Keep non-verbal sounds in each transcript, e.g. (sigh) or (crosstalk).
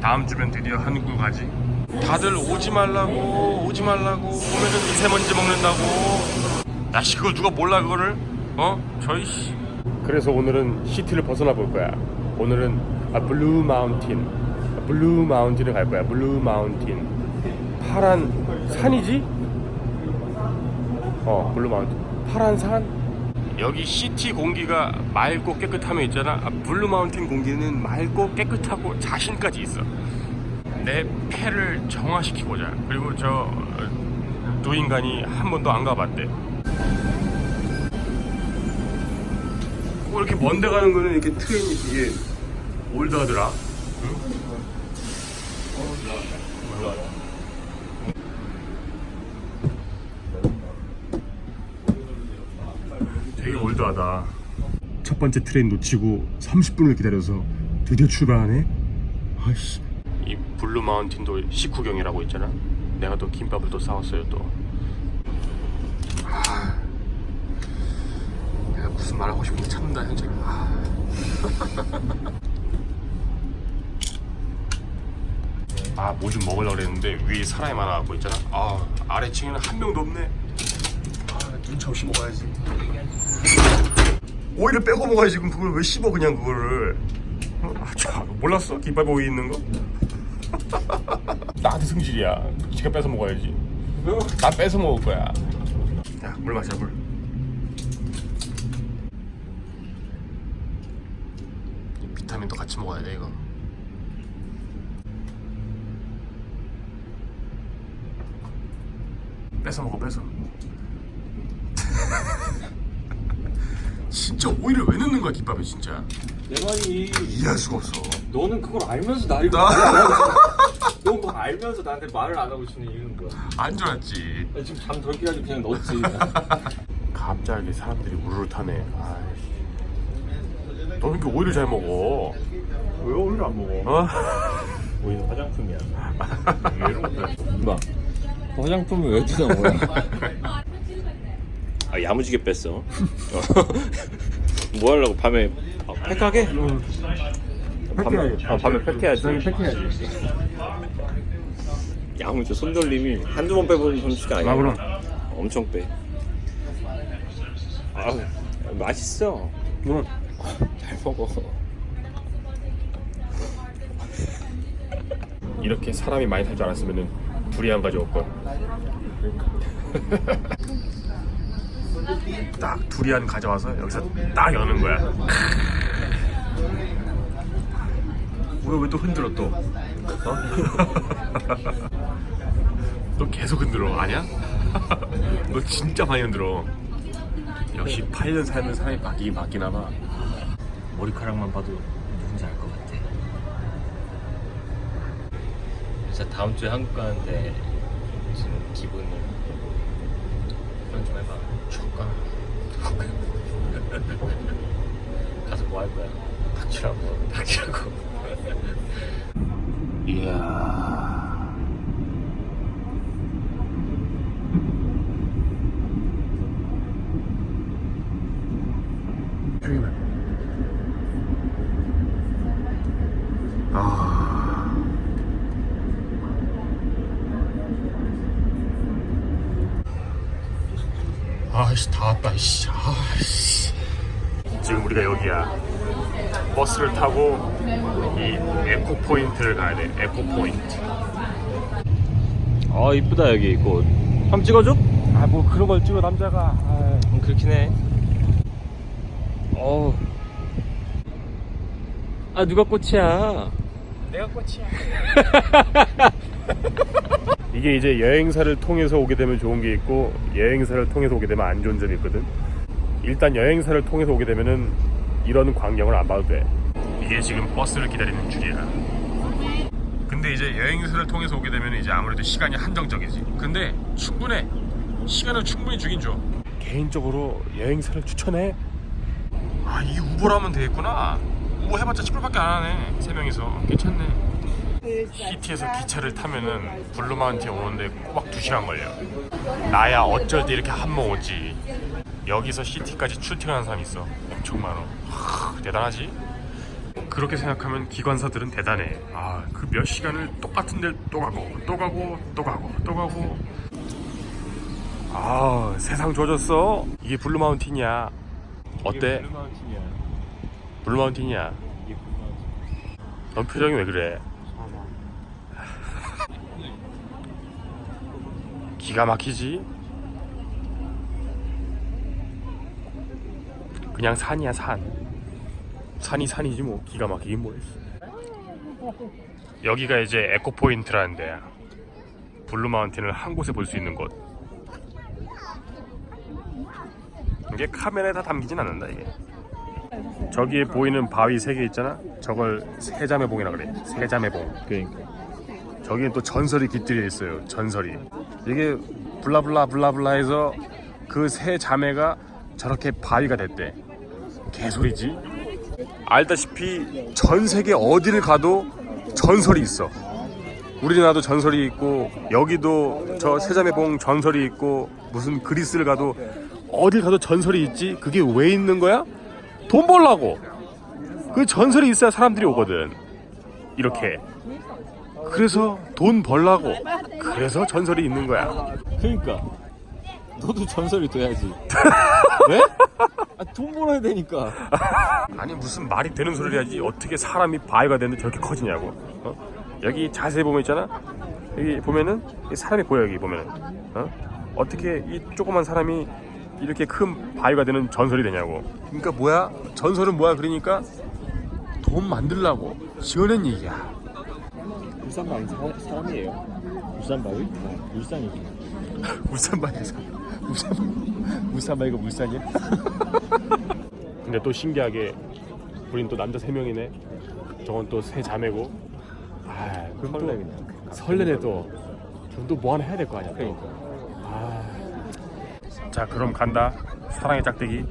다음 주면 드디어 한국 가지. 다들 오지 말라고 오지 말라고 오면은 미세먼지 먹는다고. 야, 씨 그걸 누가 몰라 그거를? 어? 저희 씨. 그래서 오늘은 시티를 벗어나 볼 거야. 오늘은 아, 블루 마운틴. 아, 블루 마운틴을 갈 거야. 블루 마운틴. 파란 산이지? 어, 블루 마운틴. 파란 산? 여기 시티 공기가 맑고 깨끗하면 있잖아. 아, 블루 마운틴 공기는 맑고 깨끗하고 자신까지 있어. 내 폐를 정화시키고자. 그리고 저 어, 두 인간이 한 번도 안 가봤대. 꼭 이렇게 먼데 가는 거는 이렇게 트레인이 되게 올드하더라. 되게 올드하다. 첫 번째 트레인 놓치고 30분을 기다려서 드디어 출발하네. 아이씨. 이 블루 마운틴도 식후경이라고 있잖아. 내가 또 김밥을 또 사왔어요 또. 아, 내가 무슨 말 하고 싶은데 참는다 현재. 아. (laughs) 아, 뭐 좀 먹으려고 그랬는데 위에 사람이 많아갖고 있잖아. 아, 아래층에는 한 명도 없네. 아, 눈치 없이 먹어야지. 오이를 빼고 먹어야지. 그럼 그걸 왜 씹어 그냥 그거를. 어? 아, 참, 몰랐어. 김밥에 오이 있는 거? (laughs) 나한테 승질이야. 지가 뺏어 먹어야지. 나 뺏어 먹을 거야. 야, 물 마셔, 물. 이 비타민도 같이 먹어야 돼, 이거. 뺏어 먹어, 뺏어. 진짜 오이를 왜 넣는 거야, 김밥에 진짜. 내 말이 이해할 수가 없어. 너는 그걸 알면서 나를 나-. 넌 그거 알면서 나한테 말을 안 하고 있는 이유는 뭐야? 안 좋았지. 나 지금 잠덜 깨가지고 그냥 넣었지. (laughs) 갑자기 사람들이 우르르 타네. 아이씨. 너 이렇게 오이를 잘 먹어? 왜 오히려 안 먹어? 어? (laughs) 오히려 화장품이야. (laughs) 이런 것도 봐. 화장품이 왜 뜨는 거야? 아 야무지게 뺐어. (laughs) 뭐 하려고 밤에 아, 팩하게? 밤에, 아, 밤에 팩해야지. 팩해야지. 야무져 손돌림이 한두 번 빼보는 솜씨가 아니야. 아, 그럼. 엄청 빼. 아 맛있어. 뭐? 잘 먹어. 이렇게 사람이 많이 탈 줄 알았으면 둘이 안 가져올 걸. 딱 두리안 가져와서 여기서 딱 여는 거야. 왜 왜 또 흔들어 또? 어? (laughs) 너 계속 흔들어 아니야? (laughs) 너 진짜 많이 흔들어. 역시 8년 살면 사람이 바뀌긴 바뀌나 봐. 머리카락만 봐도 누군지 알 것 같아. 진짜 다음 주에 한국 가는데 지금 기분이 표현 좀 해봐. 줄까? (laughs) 가서 뭐 할 거야? 닥치라고. 닥치라고. (laughs) 이야. 아씨 다 왔다 씨. 아씨. 지금 우리가 여기야. 버스를 타고 이 에코 포인트를 가야 돼. 에코 포인트. 아 이쁘다 여기 꽃. 한번 찍어줘? 아 뭐 그런 걸 찍어 남자가. 아. 음, 그렇긴 해. 어우. 아 누가 꽃이야? 내가 꽃이야. (laughs) 이게 이제 여행사를 통해서 오게 되면 좋은 게 있고 여행사를 통해서 오게 되면 안 좋은 점이 있거든. 일단 여행사를 통해서 오게 되면은 이런 광경을 안 봐도 돼. 이게 지금 버스를 기다리는 줄이야. 근데 이제 여행사를 통해서 오게 되면 이제 아무래도 시간이 한정적이지. 근데 충분해. 시간을 충분히 주긴 줘. 개인적으로 여행사를 추천해. 아 이게 우버라면 되겠구나. 우버 해봤자 10불밖에 안 하네. 세 명이서 괜찮네. 시티에서 기차를 타면은 블루마운틴 오는데 꼬박 2시간 걸려. 나야 어쩔 때 이렇게 한번 오지. 여기서 시티까지 출퇴근하는 사람 있어. 엄청 많어. 하, 대단하지? 그렇게 생각하면 기관사들은 대단해. 아, 그 몇 시간을 똑같은 데를 또 가고, 또 가고, 또 가고, 또 가고. 아, 세상 좋아졌어. 이게 블루마운틴이야. 어때? 블루마운틴이야. 블루마운틴이야. 넌 표정이 왜 그래? 기가 막히지? 그냥 산이야 산 산이 산이지 뭐 기가 막히긴 뭐 여기가 이제 에코포인트라는 데야 블루마운틴을 한 곳에 볼 수 있는 곳 이게 카메라에 다 담기진 않는다 이게 저기에 보이는 바위 세 개 있잖아 저걸 세자매봉이라 그래 세자매봉 그러니까. 저기엔 또 전설이 깃들여 있어요. 전설이. 이게 블라블라 블라블라해서 그 세 자매가 저렇게 바위가 됐대. 개소리지. 알다시피 전 세계 어디를 가도 전설이 있어. 우리나라도 전설이 있고 여기도 저 세자매봉 전설이 있고 무슨 그리스를 가도 어딜 가도 전설이 있지. 그게 왜 있는 거야? 돈 벌라고. 그 전설이 있어야 사람들이 오거든. 이렇게. 그래서 돈 벌라고. 그래서 전설이 있는 거야. 그러니까. 너도 전설이 돼야지. 왜? (laughs) 아, 돈 벌어야 되니까. 아니 무슨 말이 되는 소리를 해야지 어떻게 사람이 바위가 되는데 저렇게 커지냐고. 어? 여기 자세히 보면 있잖아. 여기 보면은 이 사람이 보여 여기 보면은. 어? 어떻게 이 조그만 사람이 이렇게 큰 바위가 되는 전설이 되냐고. 그러니까 뭐야? 전설은 뭐야? 그러니까 돈 만들라고 지어낸 얘기야. 울산 바위 사, 사람이에요. 울산 바위? 어, 울산이지. (laughs) 울산 바위에서 울산 울산 바위가 울산이야? (laughs) 근데 또 신기하게 우린 또 남자 세 명이네. 저건 또 세 자매고. 아, 그럼 설레, 또 그냥. 설레네 또. 그럼 또뭐 하나 해야 될 거 아니야. 또. 그러니까. 아. 자, 그럼 간다. 사랑의 짝대기.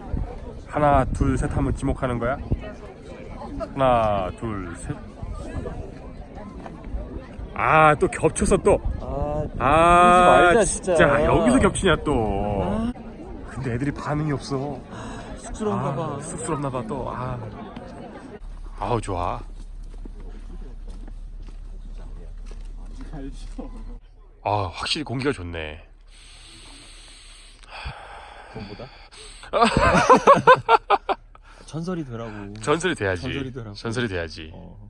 하나, 둘, 셋 하면 지목하는 거야. 하나, 둘, 셋. 아, 또 겹쳤어 또. 아, 아, 말자, 진짜. 진짜. 여기서 겹치냐 또. 근데 애들이 반응이 없어. 쑥스러운가 봐. 아, 쑥스럽나 봐 또. 아. 아우 좋아. 아 확실히 공기가 좋네. 돈보다? (laughs) 전설이 되라고. 전설이 돼야지. 전설이더라고. 전설이 돼야지. 어.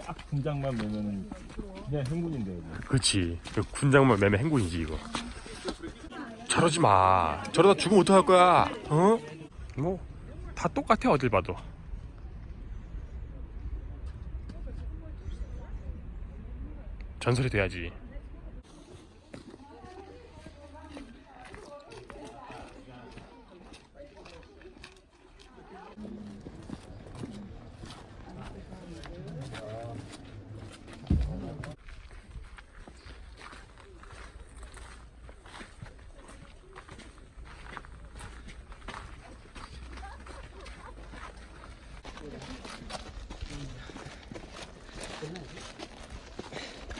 쫙 분장만 매면은 그냥 행운인데 이거. 그렇지. 그 군장만 매매 행군이지 이거. 저러지 마. 저러다 죽으면 어떡할 거야? 어? 뭐 다 똑같아 어딜 봐도. 전설이 돼야지.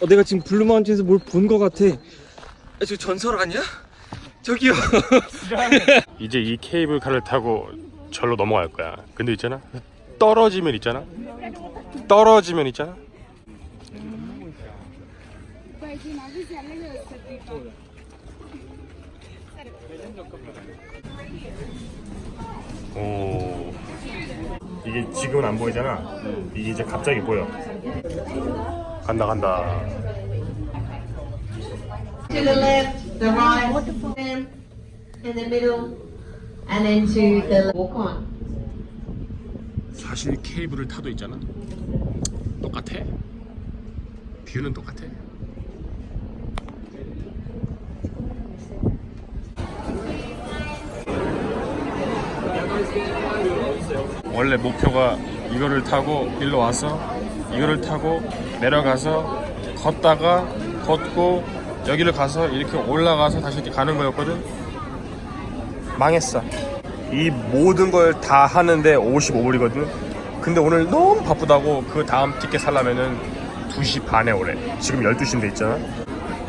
어, 내가 지금 블루마운틴에서 뭘본거 같아. 아, 저 전설 아니야? 저기요. (laughs) 이제 이 케이블카를 타고 절로 넘어갈 거야. 근데 있잖아. 떨어지면 있잖아. 떨어지면 있잖아. 오. 이게 지금은 안 보이잖아. 이게 이제 갑자기 보여. 간다 간다. To the left, the right, in the middle, and then to the left. walk on. 사실 케이블을 타도 있잖아. 똑같아. 뷰는 똑같아. 원래 목표가 이거를 타고 일로 와서 이거를 타고 내려가서 걷다가 걷고 여기를 가서 이렇게 올라가서 다시 이렇게 가는 거였거든. 망했어. 이 모든 걸 다 하는데 55불이거든. 근데 오늘 너무 바쁘다고 그 다음 티켓 살려면은 2시 반에 오래. 지금 12시인데 있잖아.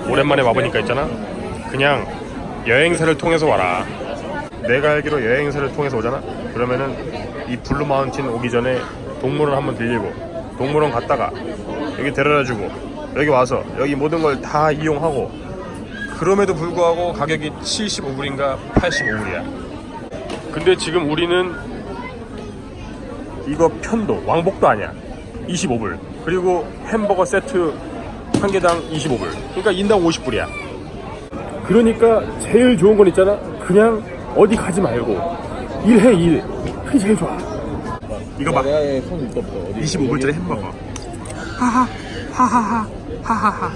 오랜만에 와보니까 있잖아. 그냥 여행사를 통해서 와라. 내가 알기로 여행사를 통해서 오잖아. 그러면은 이 블루 마운틴 오기 전에 동물원 한번 들리고 동물원 갔다가 여기 데려다주고 여기 와서 여기 모든 걸 다 이용하고 그럼에도 불구하고 가격이 75불인가 85불이야. 근데 지금 우리는 이거 편도 왕복도 아니야. 25불. 그리고 햄버거 세트 한 개당 25불. 그러니까 인당 50불이야. 그러니까 제일 좋은 건 있잖아. 그냥 어디 가지 말고 일해 일. 그게 제일 좋아. 이거 봐. 25불짜리 햄버거. 하하 하하하 하하하.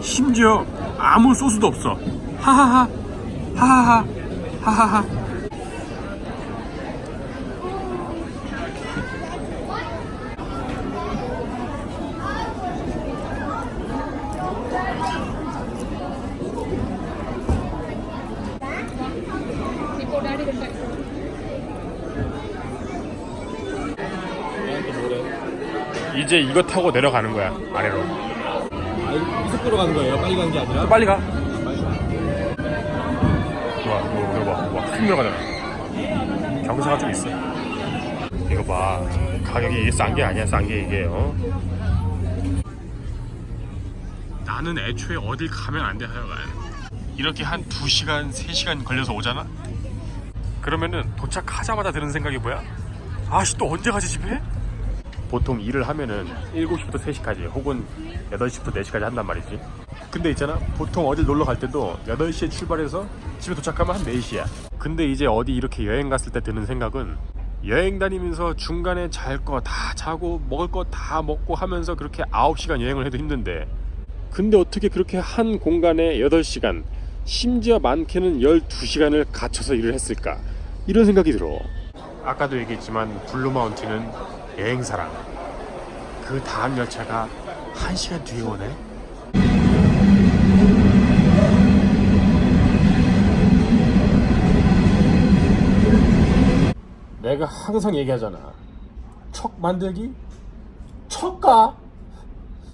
심지어 아무 소스도 없어. 하하하 하하하 하하하 이제 이거 타고 내려가는 거야 아래로 속도로 가는 거예요? 빨리 가는 게 아니라? 빨리 가. 와, 이거, 이거 봐. 와, 큰 내려가잖아. 경사가 좀 있어. 이거 봐. 가격이 이게 싼 게 아니야, 싼 게 이게, 어? 나는 애초에 어딜 가면 안 돼, 하여간. 이렇게 한 2시간, 3시간 걸려서 오잖아? 그러면은 도착하자마자 드는 생각이 뭐야? 아씨, 또 언제 가지 집에? 보통 일을 하면은 7시부터 3시까지 혹은 8시부터 4시까지 한단 말이지. 근데 있잖아. 보통 어딜 놀러 갈 때도 8시에 출발해서 집에 도착하면 한 4시야. 근데 이제 어디 이렇게 여행 갔을 때 드는 생각은 여행 다니면서 중간에 잘 거 다 자고 먹을 거 다 먹고 하면서 그렇게 9시간 여행을 해도 힘든데 근데 어떻게 그렇게 한 공간에 8시간 심지어 많게는 12시간을 갇혀서 일을 했을까 이런 생각이 들어 아까도 얘기했지만 블루마운틴은 여행사랑. 그 다음 열차가 1시간 뒤에 오네. 내가 항상 얘기하잖아. 척 만들기? 척가